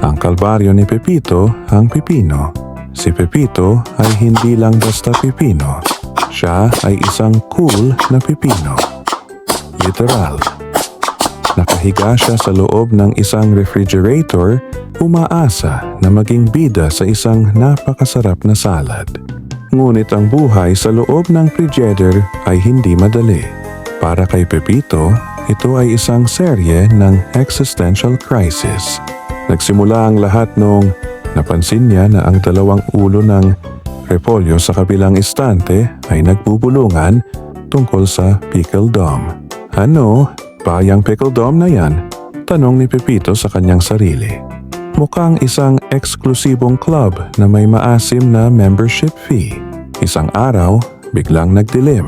Ang kalbaryo ni Pepito ang pipino. Si Pepito ay hindi lang basta pipino. Siya ay isang cool na pipino. Literal. Nakahiga siya sa loob ng isang refrigerator, umaasa na maging bida sa isang napakasarap na salad. Ngunit ang buhay sa loob ng frigidaire ay hindi madali. Para kay Pepito, ito ay isang serye ng existential crisis. Nagsimula ang lahat nung napansin niya na ang dalawang ulo ng repolyo sa kabilang istante ay nagbubulungan tungkol sa pickle dome. Ano? Bayang pickle dome na yan? Tanong ni Pepito sa kanyang sarili. Mukhang isang eksklusibong club na may maasim na membership fee. Isang araw, biglang nagdilim.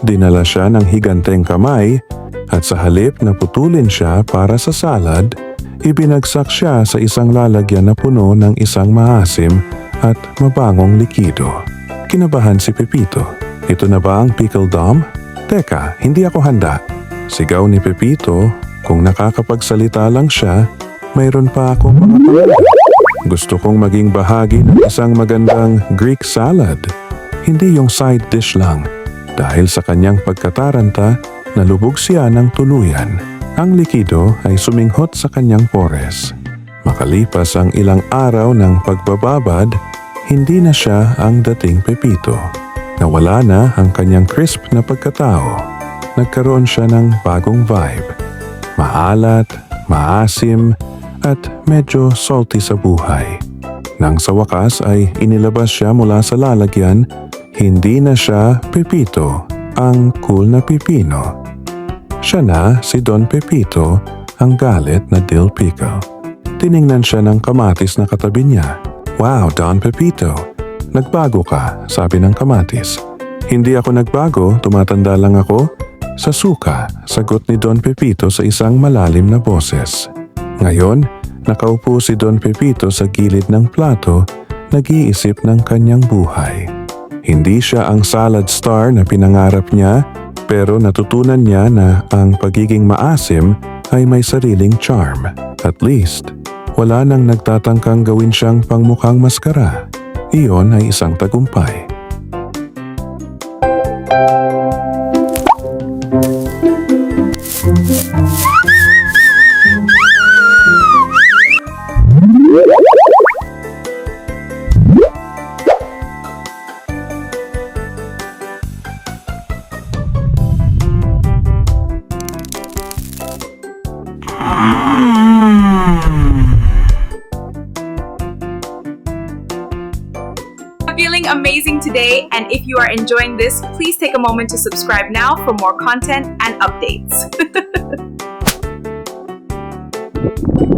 Dinala siya ng higanteng kamay at sa halip na putulin siya para sa salad, ibinagsak siya sa isang lalagyan na puno ng isang maasim at mabangong likido. Kinabahan si Pepito. Ito na ba ang pickle dome? Teka, hindi ako handa. Sigaw ni Pepito, kung nakakapagsalita lang siya, mayroon pa akong mga. Gusto kong maging bahagi ng isang magandang Greek salad. Hindi yung side dish lang. Dahil sa kanyang pagkataranta, nalubog siya ng tuluyan. Ang likido ay suminghot sa kanyang pores. Makalipas ang ilang araw ng pagbababad, hindi na siya ang dating Pepito. Nawala na ang kanyang crisp na pagkatao. Nagkaroon siya ng bagong vibe. Maalat, maasim, at medyo salty sa buhay. Nang sa wakas ay inilabas siya mula sa lalagyan, hindi na siya Pepito, ang cool na pipino. Siya na si Don Pepito, ang galit na dill pickle. Tiningnan siya ng kamatis na katabi niya. Wow, Don Pepito, nagbago ka, sabi ng kamatis. Hindi ako nagbago, tumatanda lang ako. Sa suka, sagot ni Don Pepito sa isang malalim na boses. Ngayon, nakaupo si Don Pepito sa gilid ng plato, nag-iisip ng kanyang buhay. Hindi siya ang salad star na pinangarap niya, pero natutunan niya na ang pagiging maasim ay may sariling charm. At least, wala nang nagtatangkang gawin siyang pangmukhang maskara. Iyon ay isang tagumpay. Feeling amazing today. And if you are enjoying this, please take a moment to subscribe now for more content and updates.